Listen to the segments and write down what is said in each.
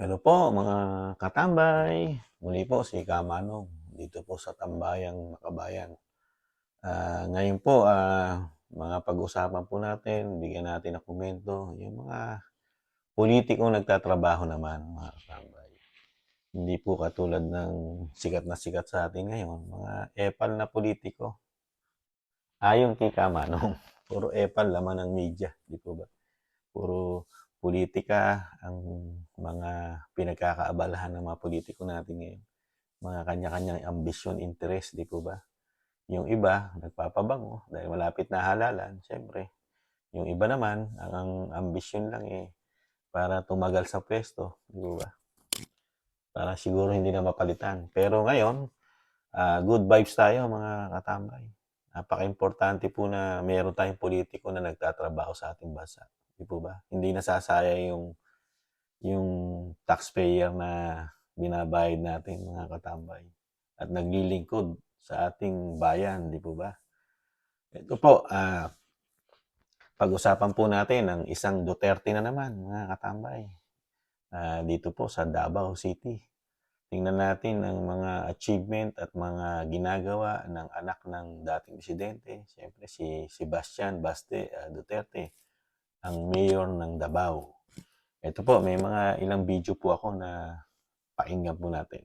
Hello po mga katambay. Muli po si Kamanong dito po sa Tambayang Makabayan. Ah, ngayon po, ah, mga pag-usapan po natin, bigyan natin ng komento, yung mga politikong nagtatrabaho naman, mga katambay. Hindi po katulad ng sikat na sikat sa atin ngayon, mga epal na politiko. Ayon kay Kamanong, puro epal laman ng media, di po ba? Puro politika ang mga pinagkakaabalahan ng mga politiko natin ngayon. Mga kanya-kanyang ambisyon, interest, di po ba? Yung iba, nagpapabango dahil malapit na halalan, syempre. Yung iba naman, ang, ambisyon lang eh, para tumagal sa pwesto, di po ba? Para siguro hindi na mapalitan. Pero ngayon, ah, good vibes tayo mga katambay. Napaka-importante po na mayroon tayong politiko na nagtatrabaho sa ating bansa. Di po ba? Hindi nasasaya yung yung taxpayer na binabayad natin mga katambay at naglilingkod sa ating bayan, di po ba? Ito po, ah pag-usapan po natin ang isang Duterte na naman, mga katambay. Ah, dito po sa Davao City. Tingnan natin ang mga achievement at mga ginagawa ng anak ng dating presidente, siyempre si Sebastian Baste ah, Duterte, ang mayor ng Davao. Ito po, may mga ilang video po ako na pakinggan po natin.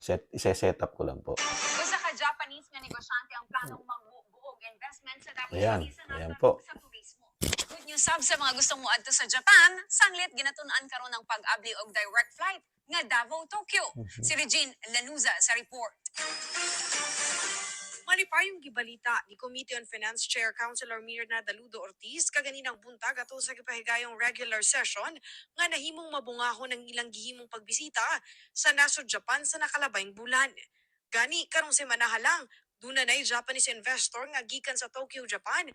Set, isa-set up ko lang po. Usa ka Japanese nga negosyante ang planong magbuog investment sa Davao Ayan, ayan po. sa turismo. Good news sab sa mga gustong muadto sa Japan, sanglit ginatun-an karon ng pag-abli og direct flight nga Davao Tokyo. Mhm. Si Regine Lanuza sa report. Malipayong gibalita ni Committee on Finance Chair Councilor Mirna Daludo Ortiz kaganinang buntag ato sa gipahigayong regular session nga nahimong mabungahon ng ilang gihimong pagbisita sa nasod Japan sa nakalabayng bulan. Gani karong semana lang duna nay Japanese investor nga gikan sa Tokyo, Japan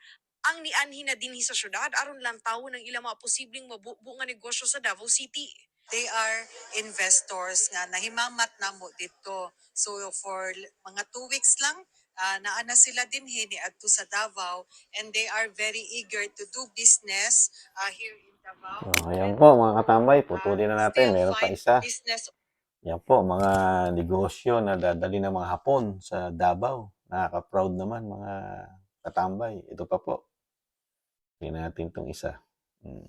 ang nianhi na dinhi sa syudad aron lang tawo ng ilang mga posibleng mabubu nga negosyo sa Davao City. they are investors nga nahimamat na mo dito. So for mga two weeks lang, uh, naana sila din hini adto sa Davao and they are very eager to do business uh, here in Davao. Oh, ayan po mga katambay, putulin na natin. Still Meron pa isa. Business Yan po, mga negosyo na dadali ng mga Hapon sa Davao. Nakaka-proud naman mga katambay. Ito pa po. Tingnan natin itong isa. Hmm.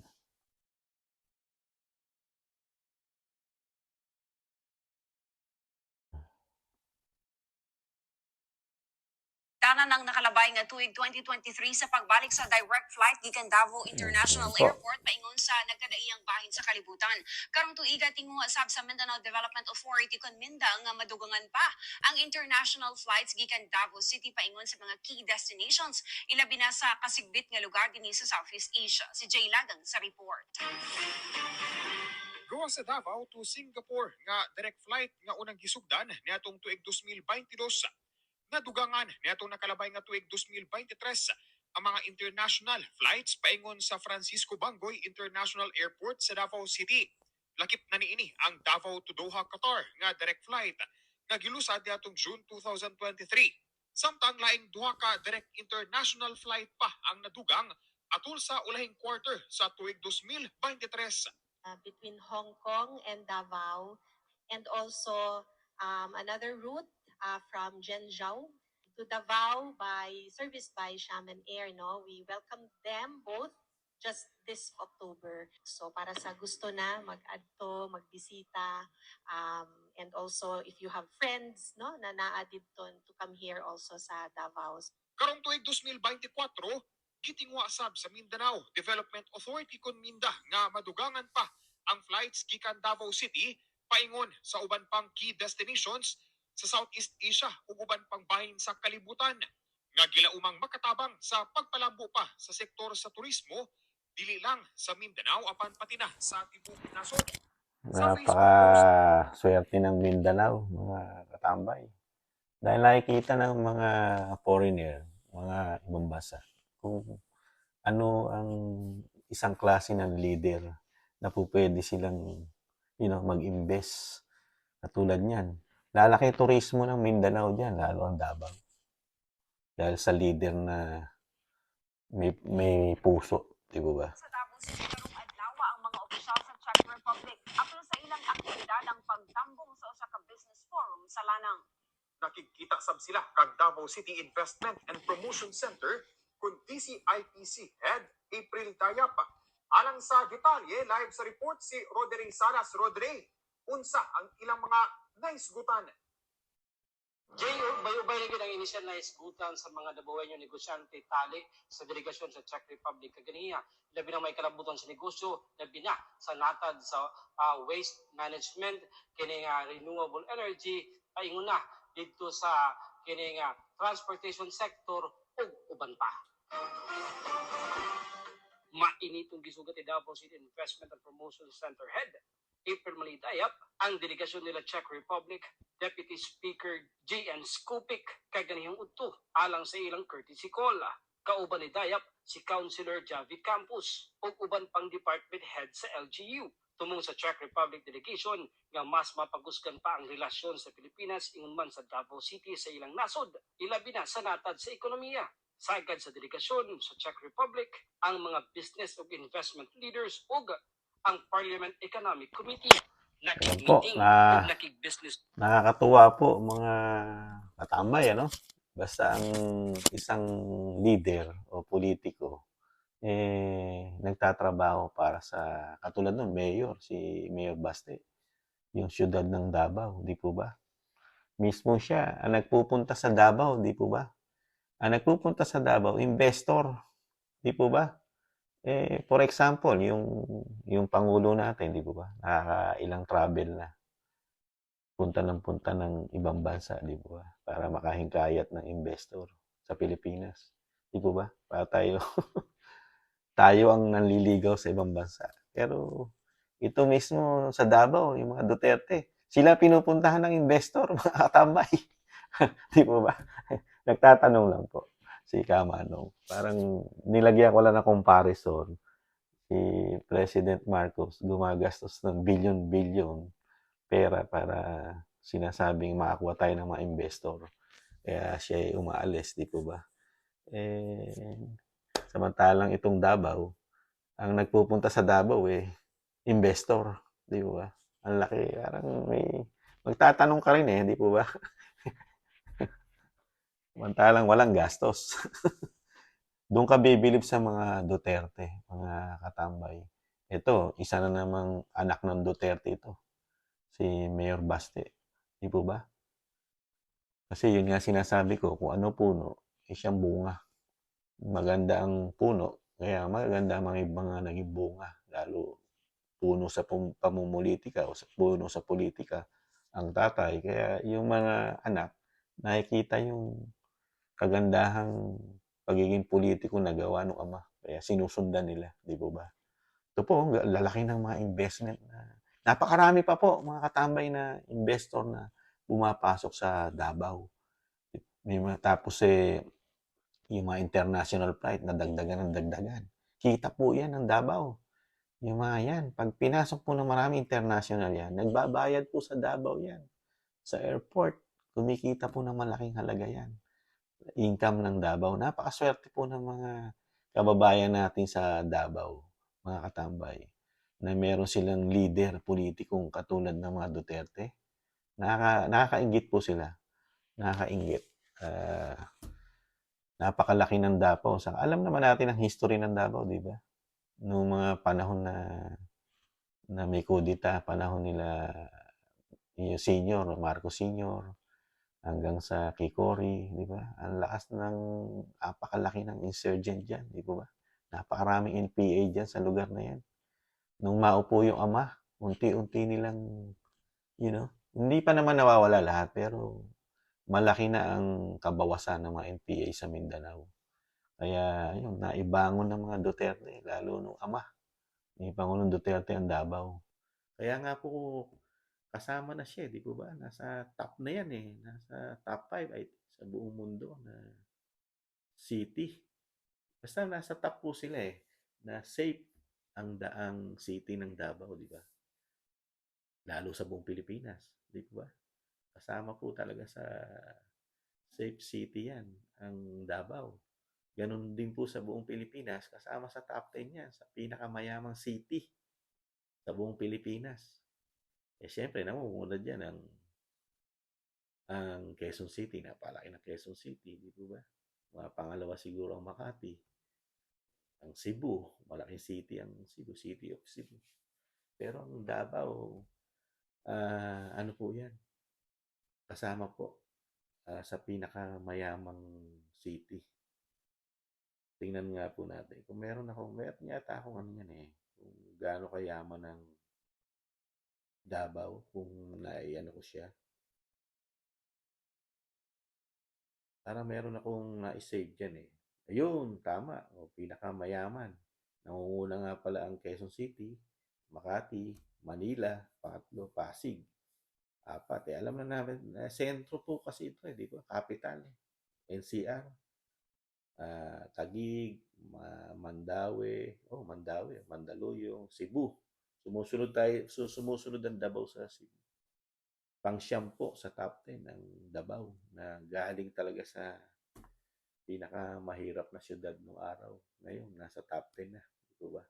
Tanan ng nakalabay nga tuig 2023 sa pagbalik sa direct flight gikan Davao International Mm, po. Airport paingon sa nagkadaiyang bahin sa kalibutan. Karong tuiga tinguha sab sa Mindanao Development Authority kon Minda nga madugangan pa ang international flights gikan Davao City paingon sa mga key destinations ilabi na sa kasigbit nga lugar dinhi sa Southeast Asia. Si Jay Lagang sa report. Gawa sa Davao to Singapore nga direct flight nga unang gisugdan niadtong tuig 2022 nga dugangan niadtong nakalabay nga tuig 2023 ang mga international flights paingon sa Francisco Bangoy International Airport sa Davao City. Lakip na niini ang Davao to Doha, Qatar nga direct flight nga gilusad niadtong June 2023. Samtang laing duha ka direct international flight pa ang nadugang atul sa ulahing quarter sa tuig 2023. uh, between Hong Kong and Davao, and also um, another route uh, from Zhenzhou to Davao by serviced by Shaman Air. No, we welcome them both just this October. So para sa gusto na mag-adto, magbisita, um, and also if you have friends, no, na naa dito to come here also sa Davao. Karong tuig 2024, gitingwa sab sa Mindanao Development Authority kon Minda nga madugangan pa ang flights gikan Davao City paingon sa uban pang key destinations sa Southeast Asia ug pang bahin sa kalibutan nga gilaumang makatabang sa pagpalambo pa sa sektor sa turismo dili lang sa Mindanao apan pati na sa tibuok nasod. Napaka swerte ng Mindanao, mga katambay. Dahil nakikita ng mga foreigner, mga ibang bansa, kung ano ang isang klase ng leader na po pwede silang you know, mag-invest katulad niyan. Lalaki turismo ng Mindanao dyan, lalo ang Dabang. Dahil sa leader na may, may puso, di ba ba? Ang mga opisyal sa Czech Republic apil sa ilang aktibidad ng pagtanggong sa usa business forum sa Lanang. Nakikita sab sila kag Davao City Investment and Promotion Center kun DCIPC head April Tayapa. Alang sa detalye, live sa report si Roderick Salas Rodrey. Unsa ang ilang mga naisgutan? Jay, bayo-bayo lagi ang inisyal na isgutan sa mga dabawenyo negosyante tali sa delegasyon sa Czech Republic kaganiya. Labi na may kalabutan sa negosyo, labi na sa natad sa ah, waste management, kini nga renewable energy, paingon na dito sa kini nga transportation sector ug uban pa. Mainitong gisugat ni Davao City Investment and Promotion Center Head April Malitayap, ang delegasyon nila Czech Republic, Deputy Speaker J.N. Skupik, kay ganihang udto, alang sa ilang courtesy call. Kauban ni Dayap, si Councilor Javi Campos, o uban pang department head sa LGU. Tumong sa Czech Republic delegation nga mas mapaguskan pa ang relasyon sa Pilipinas ingon man sa Davao City sa ilang nasod, ilabi na sa natad sa ekonomiya. Sagad sa delegasyon sa Czech Republic, ang mga business ug investment leaders ug ang Parliament Economic Committee. po, Nakig-meeting na- ug nakig-business Nakakatuwa po mga katambay, ano? Basta ang isang leader o politiko, eh, nagtatrabaho para sa, katulad nun, mayor, si Mayor Baste, yung syudad ng Davao, di po ba? Mismo siya, ang nagpupunta sa Davao, di po ba? Ang nagpupunta sa Davao, investor, di po ba? Eh, for example, yung, yung Pangulo natin, di po ba? Nakakailang travel na punta ng punta ng ibang bansa, di ba? Para makahingkayat ng investor sa Pilipinas. Di ba? Para tayo tayo ang nanliligaw sa ibang bansa. Pero ito mismo sa Davao, yung mga Duterte, sila pinupuntahan ng investor, mga katambay. di po ba? Nagtatanong lang po si Kamanong. Parang nilagyan ko lang ng comparison. Si President Marcos gumagastos ng billion-billion pera para sinasabing makakuha tayo ng mga investor. Kaya siya ay umaalis, di po ba? Eh, samantalang itong Davao, ang nagpupunta sa Davao eh, investor, di ba? Ang laki, parang may, magtatanong ka rin eh, di po ba? Samantalang walang gastos. Doon ka bibilib sa mga Duterte, mga katambay. Ito, isa na namang anak ng Duterte ito si Mayor Baste. Di po ba? Kasi yun nga sinasabi ko, kung ano puno, eh siyang bunga. Maganda ang puno, kaya maganda ang mga ibang naging bunga. Lalo puno sa pamumulitika o sa puno sa politika ang tatay. Kaya yung mga anak, nakikita yung kagandahang pagiging politiko na gawa ng ama. Kaya sinusundan nila, di po ba? Ito po, lalaki ng mga investment na Napakarami pa po mga katambay na investor na pumapasok sa Davao. May mga, tapos eh, yung mga international flight na dagdagan ng dagdagan. Kita po yan ng Davao. Yung mga yan. Pag pinasok po ng marami international yan, nagbabayad po sa Davao yan. Sa airport, kumikita po ng malaking halaga yan. Income ng Davao. Napakaswerte po ng mga kababayan natin sa Davao, mga katambay na meron silang leader politikong katulad ng mga Duterte. Nakaka, nakakaingit po sila. Nakakaingit. Ah, napakalaki ng Davao. Sa, alam naman natin ang history ng Davao, di ba? Noong mga panahon na na may kudita, panahon nila yung senior, Marcos Senior, hanggang sa Kikori, di ba? Ang lakas ng napakalaki ng insurgent dyan, di ba? Napakaraming NPA dyan sa lugar na yan nung maupo yung ama, unti-unti nilang, you know, hindi pa naman nawawala lahat, pero malaki na ang kabawasan ng mga NPA sa Mindanao. Kaya, yun, naibangon ng mga Duterte, lalo nung ama, ni Pangulong Duterte ang Davao. Kaya nga po, kasama na siya, di po ba? Nasa top na yan eh. Nasa top 5 ay sa buong mundo na city. Basta nasa top po sila eh, na safe ang daang city ng Davao, di ba? Lalo sa buong Pilipinas, di ba? Kasama po talaga sa safe city yan, ang Davao. Ganon din po sa buong Pilipinas, kasama sa top 10 yan, sa pinakamayamang city sa buong Pilipinas. Eh, syempre, namumunod yan ang Ang Quezon City, napalaki ng Quezon City, di ba? Mga pangalawa siguro ang Makati. Ang Cebu, malaking city ang Cebu, City of Cebu. Pero ang Davao, ah, ano po yan? Kasama po ah, sa pinakamayamang city. Tingnan nga po natin. Kung meron ako, meron yata akong ano yan eh. Kung gaano kayaman ng Davao, kung naiano ko siya. Para meron akong na-save dyan eh. Ayun, tama. O, pinakamayaman. Nangunguna nga pala ang Quezon City, Makati, Manila, pangatlo, Pasig. Apat. Eh, alam na namin, na sentro po kasi ito eh, di ba? Capital. eh. NCR. Ah, Tagig, Ma- Mandawi, oh, Mandawi, Mandaluyong, Cebu. Sumusunod tayo, su- sumusunod ang Davao sa Cebu. Pangsyam po sa top 10 ng Davao na galing talaga sa pinakamahirap na syudad noong araw. Ngayon, nasa top 10 na. Di ba?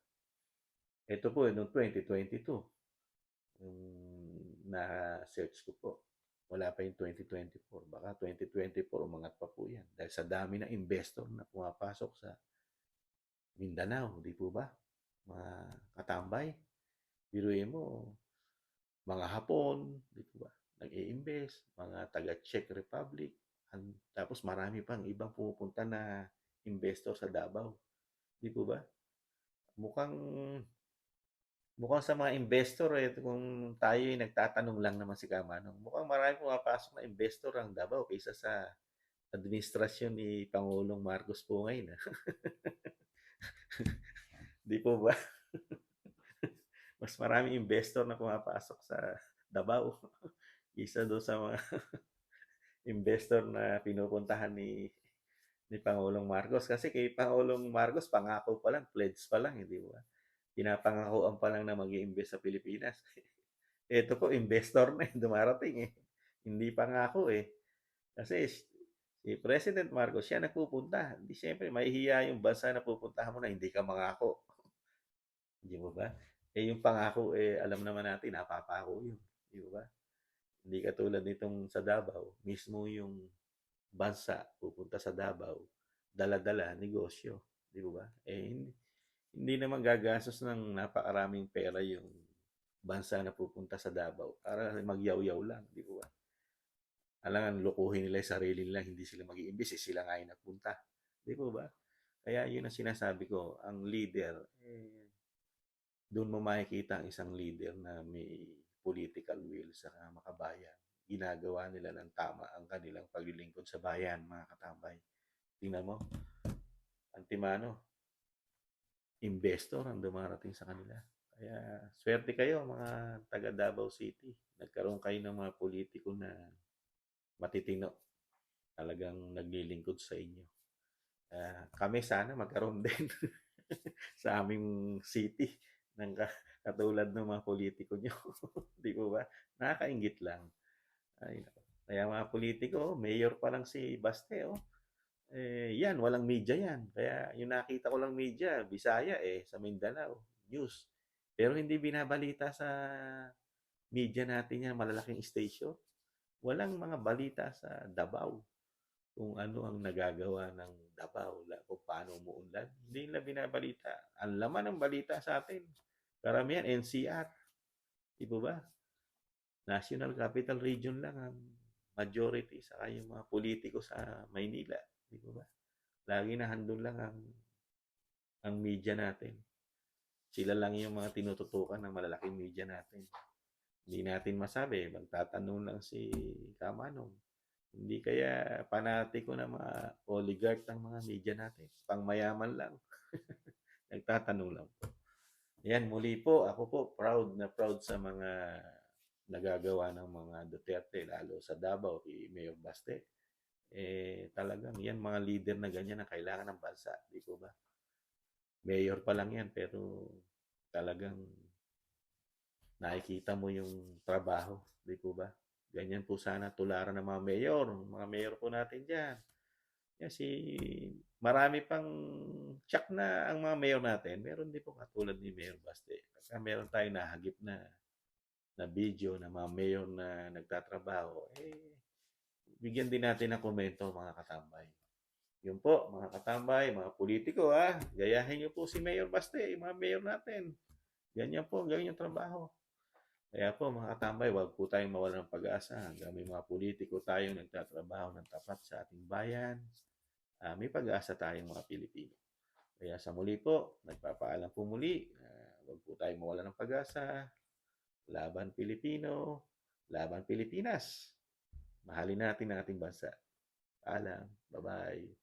Ito po, noong 2022, yung na-search ko po. Wala pa yung 2024. Baka 2024, umangat pa po yan. Dahil sa dami ng investor na pumapasok sa Mindanao, di po ba? Mga katambay. Biruin mo, mga Hapon, di ba? Nag-i-invest, mga taga Czech Republic, An- tapos marami pang ibang pumupunta na investor sa Davao. Di po ba? Mukhang mukhang sa mga investor eh kung tayo ay nagtatanong lang naman si Kamanong. Mukhang marami pumapasok na investor ang Davao kaysa sa administrasyon ni Pangulong Marcos po ngayon. ah. Di po ba? Mas maraming investor na pumapasok sa Davao kaysa doon sa mga investor na pinupuntahan ni ni Pangulong Marcos kasi kay Pangulong Marcos pangako pa lang, pledge pa lang, hindi ba? Pinapangakoan pa lang na mag-iimbest sa Pilipinas. Ito po investor na eh, dumarating eh. Hindi pangako eh. Kasi si President Marcos siya nagpupunta. Hindi siyempre mahihiya yung bansa na pupuntahan mo na hindi ka mangako. Hindi mo ba? Eh yung pangako eh alam naman natin napapako yun. Di ba? Hindi katulad nitong sa Davao, mismo yung bansa pupunta sa Davao, dala-dala, negosyo. Di ba? Eh, hindi, hindi naman gagastos ng napakaraming pera yung bansa na pupunta sa Davao para magyaw-yaw lang. Di ba? Alangan, lukuhin nila yung sarili nila, hindi sila mag iimbis eh, sila nga yung nagpunta. Di ba? Kaya yun ang sinasabi ko, ang leader, eh, doon mo makikita ang isang leader na may political will sa makabayan. Ginagawa nila ng tama ang kanilang paglilingkod sa bayan, mga katambay. Tingnan mo, Antimano, investor ang dumarating sa kanila. Kaya swerte kayo mga taga Davao City. Nagkaroon kayo ng mga politiko na matitino. Talagang naglilingkod sa inyo. Ah, kami sana magkaroon din sa aming city ng ka- katulad ng mga politiko nyo. Di po ba? Nakakaingit lang. Ay. Kaya mga politiko, mayor pa lang si Baste, oh. Eh, yan, walang media yan. Kaya yung nakita ko lang media, Bisaya eh, sa Mindanao, news. Pero hindi binabalita sa media natin yan, malalaking station. Walang mga balita sa Davao kung ano ang nagagawa ng Davao, la- kung paano umuunlad. Hindi nila binabalita. Ang laman ng balita sa atin, karamihan NCR. Di ba ba? National Capital Region lang ang majority sa yung mga politiko sa Maynila. Di ba ba? Lagi na handun lang ang ang media natin. Sila lang yung mga tinututukan ng malalaking media natin. Hindi natin masabi. Magtatanong lang si Kamanong. Hindi kaya panatiko na mga oligarch ng mga media natin. Pangmayaman lang. Nagtatanong lang po. Yan, muli po, ako po, proud na proud sa mga nagagawa ng mga Duterte, lalo sa Davao, kay Mayor Baste. Eh, talagang yan, mga leader na ganyan na kailangan ng bansa. Di po ba? Mayor pa lang yan, pero talagang nakikita mo yung trabaho. Di po ba? Ganyan po sana tularan ng mga mayor, mga mayor po natin dyan. Yan si marami pang check na ang mga mayor natin. Meron din po katulad ni Mayor Baste. Kasi meron tayong nahagip na na video ng mga mayor na nagtatrabaho. Eh, bigyan din natin ng komento mga katambay. Yun po, mga katambay, mga politiko ha, gayahin niyo po si Mayor Baste, mga mayor natin. Ganyan po, gawin yung trabaho. Kaya po mga katambay, wag po tayong mawala ng pag-asa hanggang may mga politiko tayong nagtatrabaho ng tapat sa ating bayan. Ah, may pag-asa tayong mga Pilipino. Kaya sa muli po, nagpapaalam po muli, ah, wag po tayong mawala ng pag-asa. Laban Pilipino, laban Pilipinas. Mahalin natin ang ating bansa. Paalam. Bye-bye.